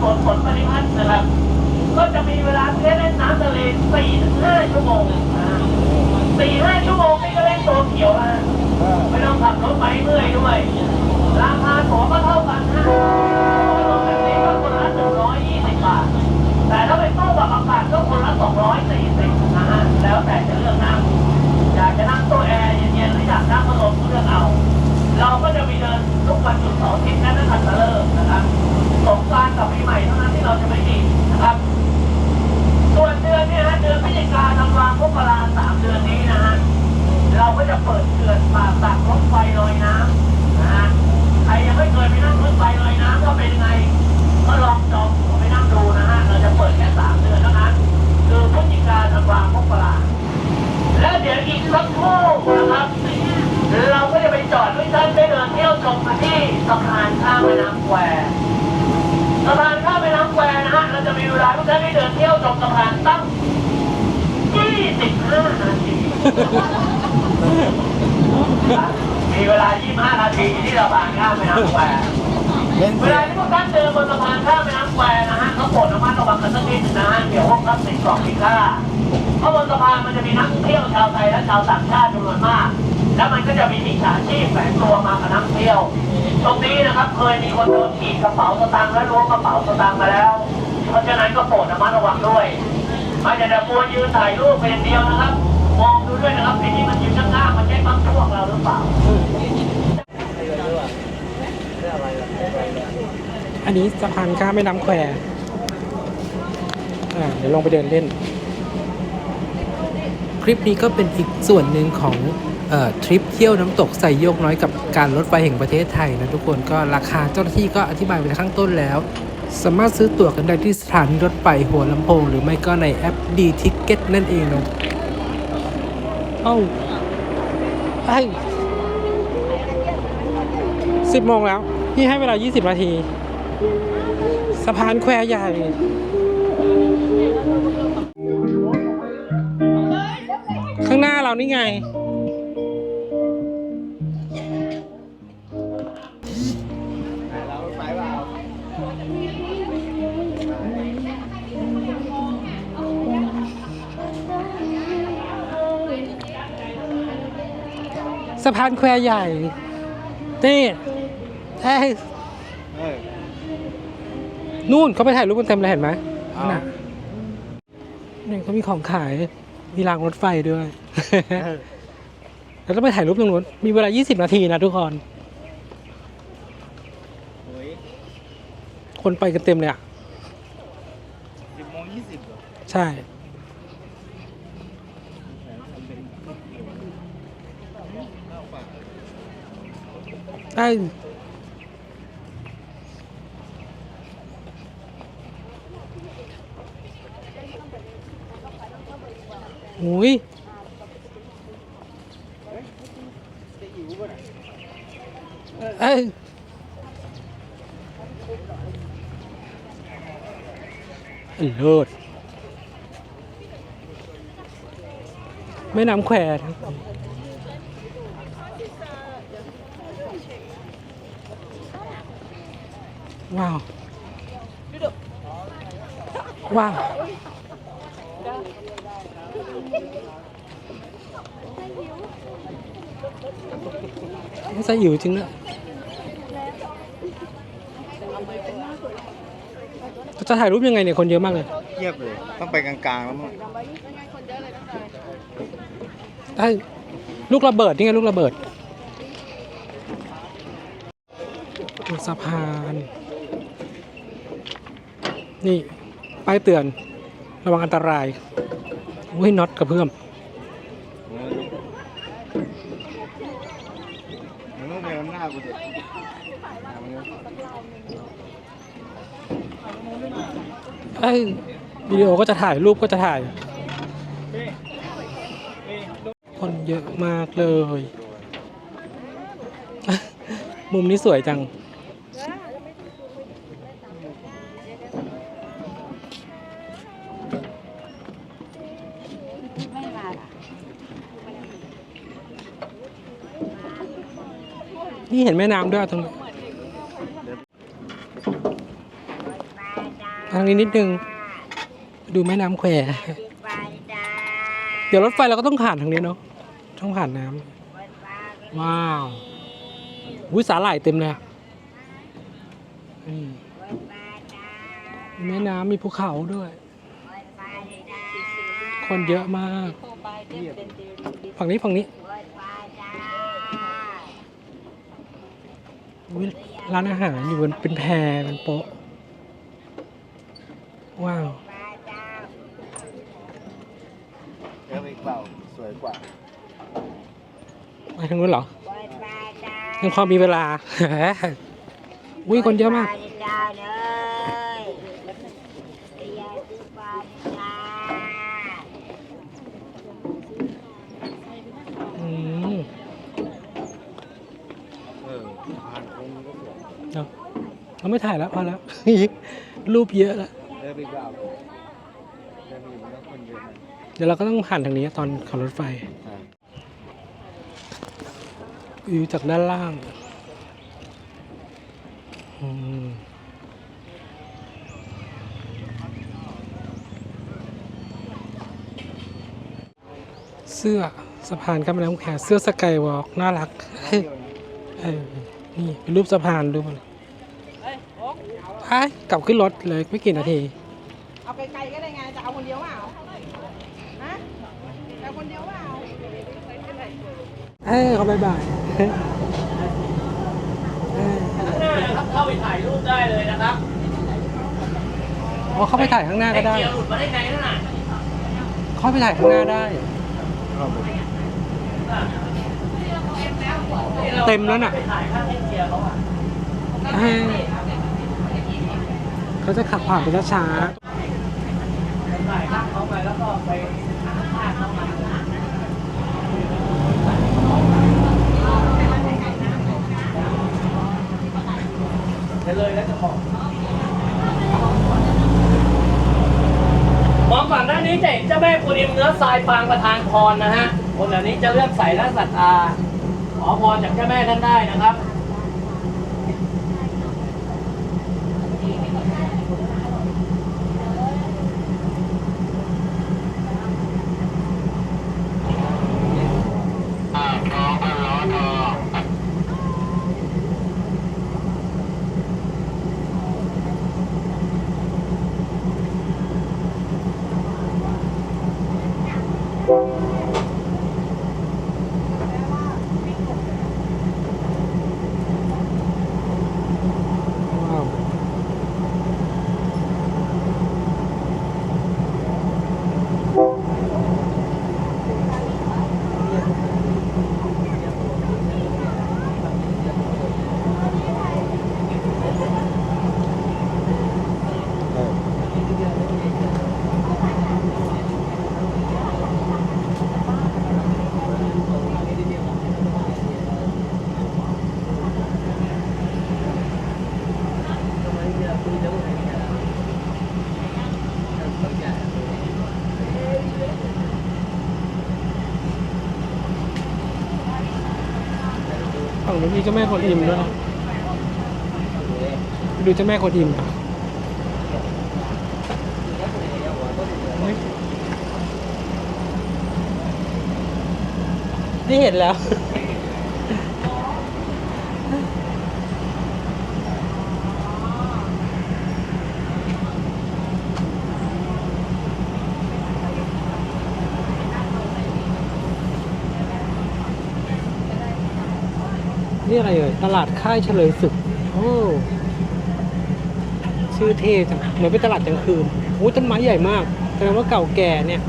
สวนผลปริพัฒน์นะครับ ก็จะมีเวลาเล่นเล่นน้ำทะเล4ถึง5ชั่วโมงสี่ห้าชั่วโมงนี่ก็เล่นตัวเขียวนะไม่ต้องขับรถไปเมื่อยด้วย ราคาตั๋วก็เท่ากันนะ 25นาที มีเวลา 25 นาทีที่สะพานข้ามแม่น้ำแควเล่นเวลาที่พวกท่านเดินบนสะพานข้ามแม่น้ำแควนะฮะเขาโปรดระมัดระวังกันสักนิดนะฮะเดี๋ยวพวกท่านติดกล่องติดค่าเพราะบนสะพานมันจะมีนักท่องเที่ยวชาวไทยและชาวต่างชาติจำนวนมาก แล้วมันก็จะมีมิจฉาชีพแฝงตัวมากับนักท่องเที่ยว ตรงนี้นะครับเคยมีคนโดนขีดกระเป๋าสตางค์และล้วงกระเป๋าสตางค์มาแล้ว เพราะฉะนั้นก็โปรดระมัดระวังด้วย ไม่แต่แต่มัวยืนถ่ายรูปเป็นเดียวนะครับ มองดูด้วยนะครับไอ้ที่มันอยืนข้างๆมันใช่บังพวกเราหรือเปล่า อันนี้สะพานข้ามแม่น้ำแควอ่าเดี๋ยวลงไปเดินเล่น คลิปนี้ก็เป็นอีกส่วนหนึ่งของออทริปเที่ยวน้ำตกใส่โยกน้อยกับการรถไฟแห่งประเทศไทยนะทุกคนก็ราคาเจ้าหน้าที่ก็อธิบายไปข้างต้นแล้ว สามารถซื้อตั๋วกันได้ที่สถานีรถไฟหัวลำโพง หรือไม่ก็ในแอป D Ticket นั่นเองนะเอ้าไอสิบโมงแล้ว พี่ให้เวลา 20 นาที สะพานแควใหญ่ข้างหน้าเรานี่ไง สะพานแควใหญ่ นี่เอ้ยเออนู่นเขาไปถ่ายรูปกันเต็มเลยเห็นไหมเอาน่ะนี่เขามีของขาย มีรางรถไฟด้วย แล้วก็ไปถ่ายรูปตรงนู้น มีเวลา 20 นาทีนะทุกคน โอ้ยคนไปกันเต็มเลยอะ สิบโมงยี่สิบเหรอใช่ ได้โอ้ยเอ้ยเลิศแม่น้ำแควทั้ง ว้าว ว้าวไม่ใช่หิวจริงนะจะถ่ายรูปยังไงเนี่ย คนเยอะมากเลยเทียบเลย ต้องไปกลางๆแล้วมั้งได้ลูกระเบิดนี่ไงลูกระเบิดบนสะพาน นี่ป้ายเตือน ระวังอันตรายอุ้ยน็อตกระเพื่อมมันต้องเดินหน้ากูดิเอ้ยวิดีโอก็จะถ่ายรูปก็จะถ่าย คนเยอะมากเลย มุมนี้สวยจัง นี่เห็นแม่น้ำด้วยตรงนี้ทางนี้นิดนึง ดูแม่น้ำแควเดี๋ยวรถไฟเราก็ต้องผ่านทางนี้เนาะต้องผ่านน้ำว้าวอุ้ยสาหร่ายเต็มเลยอะนี่มีแม่น้ำมีภูเขาด้วย คนเยอะมาก ฝั่งนี้ฝั่งนี้อุ๊ย ร้านอาหารอยู่บนเป็นแพเป็นโป๊ะ ว้าวเอออีกเปล่าสวยกว่าไปทางนู้นเหรอยังพอมีเวลา อุ้ยคนเยอะมากอืม เออผ่านคงก็สวย เนาะเรา ไม่ถ่ายแล้วพอแล้วรูปเยอะแล้วเอออีกเปล่าเดินอยู่แล้วคนเยอะนะเดี๋ยวเราก็ต้องผ่านทางนี้ตอนขับรถไฟอยู่จากด้านล่างเสื้อสะพานข้ามแม่น้ำแควเสื้อสกายวอล์กน่ารักเออนี่เป็นรูปสะพานรูปอะ ไรไปกลับขึ้นรถเลยไม่กี่นาที เอาไกลๆก็ได้ไงจะเอาคนเดียวเปล่าฮะจะเอาคนเดียวเปล่าเอ้ยเขาบายบายเอ้ยข้างหน้านะครับเข้าไปถ่ายรูปได้เลยนะครับอ๋อเข้าไปถ่ายข้างหน้าก็ได้ไอ้เกียร์หลุดมาได้ไงนั่นน่ะเข้าไปถ่ายข้างหน้าได้เข้าไปเต็มแล้วน่ะไปถ่ายข้างไอ้เกียร์เขาอะ เอ้ยเขาจะขับผ่านไปช้าถ่ข้างเขาไปแล้วก็ไปหาข้างเขามาเดี๋ยวเลยแล้วจะบอกมองฝั่งด้านนี้จะเห็นเจ้าแม่กุฎิมเนื้อทรายปางประธานพรนะฮะคนเหล่านี้จะเลื่อมใสและศรัทธาขอพรจากเจ้าแม่ท่านได้นะครับ ๆว้าว ฝั่งนู้นมีเจ้าแม่กวนอิมด้วยนะดูเจ้าแม่กวนอิมป่ะนี่เห็นแล้ว นี่อะไรเอ่ยตลาดค่ายเฉลยศึก โอ้ชื่อเท่จังเหมือนเป็นตลาดกลางคืนโอ้ต้นไม้ใหญ่มากแสดงว่าเก่าแก่เนี่ย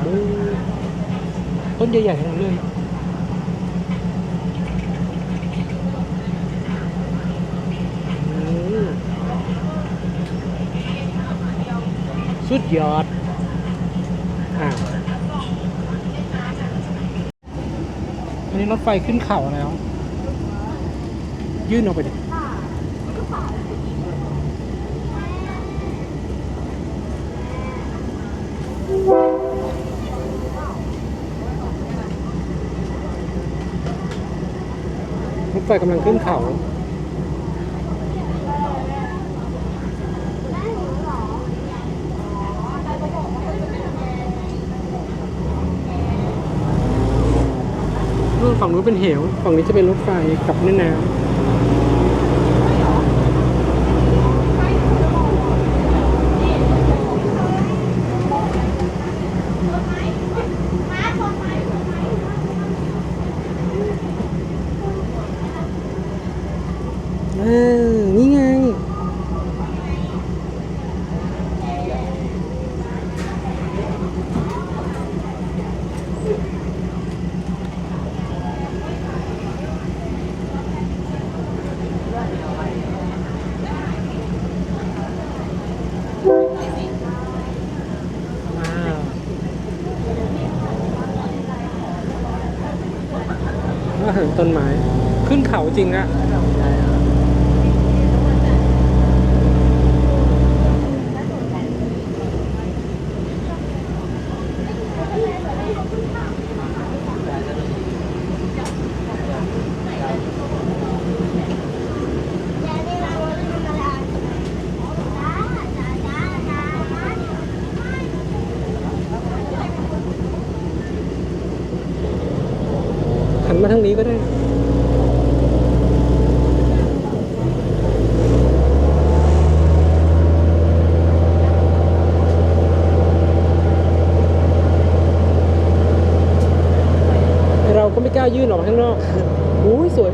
โอ้ต้นใหญ่ๆทั้งนั้นเลยโอ้สุดยอดอ้าว อัน นี้รถไฟขึ้นเขาแล้ว ยื่นออกไปดิรถไฟกำลังขึ้นเขา นู่นฝั่งนู้นเป็นเหว ฝั่งนี้จะเป็นรถไฟกับแม่น้ำ เออ นี่ไง ว้าวว่า เห็นต้นไม้ ขึ้นเขาจริงอะหัน มาทางนี้ก็ได้เราก็ไม่กล้ายื่นออกข้างนอกอุ้ยสวย